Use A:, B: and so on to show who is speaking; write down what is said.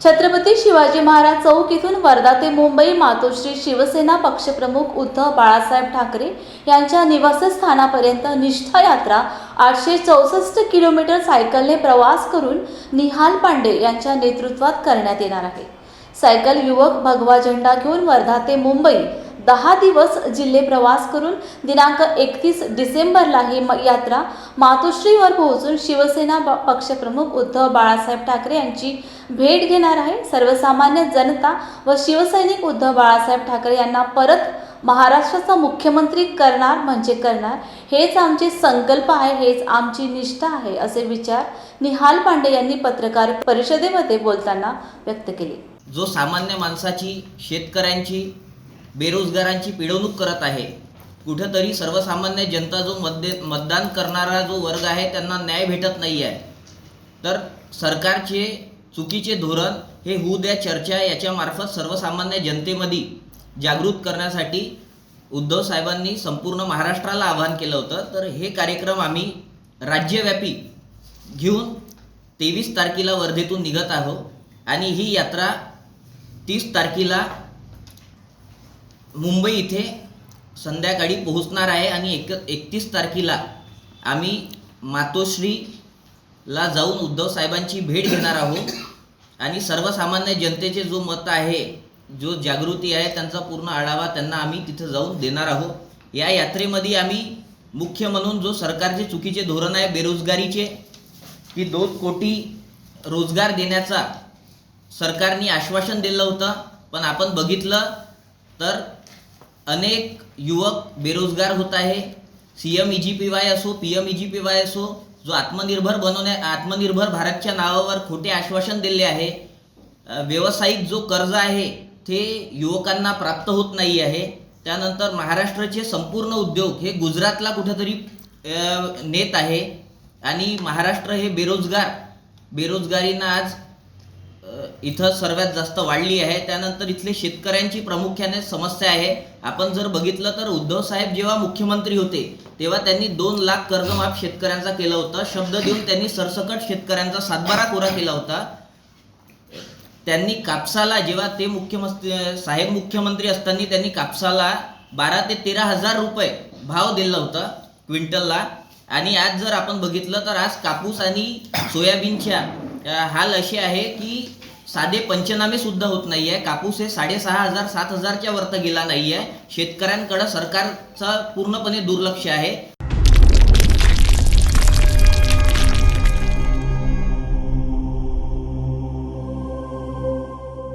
A: छत्रपती शिवाजी महाराज चौक इथून वर्धा ते मुंबई मातोश्री शिवसेना पक्षप्रमुख उद्धव बाळासाहेब ठाकरे यांच्या निवासस्थानापर्यंत निष्ठा यात्रा आठशे चौसष्ट किलोमीटर सायकलने प्रवास करून निहाल पांडे यांच्या नेतृत्वात करण्यात येणार आहे. सायकल युवक भगवा झेंडा घेऊन वर्धा ते मुंबई. दहा दिवस जिल्हे प्रवास करून दिनांक एकतीस डिसेंबरला ही म- यात्रा मातोश्रीवर पोहोचून शिवसेना पक्षप्रमुख उद्धव बाळासाहेब ठाकरे यांची भेट घेणार आहे. सर्वसामान्य जनता व शिवसैनिक उद्धव बाळासाहेब ठाकरे यांना परत महाराष्ट्राचा मुख्यमंत्री करणार म्हणजे करणार हेच आमचे संकल्प आहे हेच आमची निष्ठा आहे असे विचार निहाल पांडे यांनी पत्रकार परिषदेमध्ये बोलताना व्यक्त केले.
B: जो सामान्य माणसाची शेतकऱ्यांची बेरोजगारांची पिळवणूक करत आहे कुठंतरी सर्वसामान्य जनता जो मतदे मतदान करणारा जो वर्ग आहे त्यांना न्याय भेटत नाही आहे. तर सरकारचे चुकीचे धोरण हे होऊ द्या चर्चा याच्यामार्फत सर्वसामान्य जनतेमध्ये जागृत करण्यासाठी उद्धव साहेबांनी संपूर्ण महाराष्ट्राला आवाहन केलं होतं. तर हे कार्यक्रम आम्ही राज्यव्यापी घेऊन तेवीस तारखेला वर्धेतून निघत आहोत. आणि ही यात्रा तीस तारखेला मुंबई इथे संध्याकाळी पोहोचणार आहे आणि एक एकतीस तारखेला आम्ही मातोश्रीला जाऊन उद्धव साहेबांची भेट घेणार आहोत. आणि सर्वसामान्य जनतेचे जो मत आहे जो जागृती आहे त्यांचा पूर्ण आढावा त्यांना आम्ही तिथं जाऊन देणार आहोत. या यात्रेमध्ये आम्ही मुख्य म्हणून जो सरकारचे चुकीचे धोरण आहे बेरोजगारीचे की दोन कोटी रोजगार देण्याचा सरकारने आश्वासन दिलं होतं. पण आपण बघितलं तर अनेक युवक बेरोजगार होत आहे. C M E G P Y असो P M E G P Y असो जो आत्मनिर्भर बनवण्या आत्मनिर्भर भारतच्या नावावर खोटे आश्वासन दिले आहे. व्यावसायिक जो कर्ज आहे ते युवकांना प्राप्त होत नाही आहे. त्यानंतर महाराष्ट्राचे संपूर्ण उद्योग हे गुजरातला कुठेतरी नेत आहे. आणि महाराष्ट्र हे बेरोजगार बेरोजगारीनं आज इथं सर्वात जास्त वाढली आहे. त्यानंतर इथले शेतकऱ्यांची प्रामुख्याने समस्या आहे. आपण जर बघितलं तर उद्धव साहेब जेव्हा मुख्यमंत्री होते तेव्हा त्यांनी दोन लाख कर्जमाफ शेतकऱ्यांचा केलं होतं. शब्द देऊन त्यांनी सरसकट शेतकऱ्यांचा सातबारा कोरा केला होता. त्यांनी कापसाला जेव्हा ते मुख्यमंत्री साहेब मुख्यमंत्री असताना त्यांनी कापसाला बारा ते तेरा हजार रुपये भाव दिला होता क्विंटलला. आणि आज जर आपण बघितलं तर आज कापूस आणि सोयाबीनच्या हाल असे आहे की साधे पंचनामे सुद्धा होत नाही आहे कापूस हे साडेसहा हजार सात हजारच्या वरत गेला नाही आहे शेतकऱ्यांकडं सरकारचं पूर्णपणे दुर्लक्ष आहे.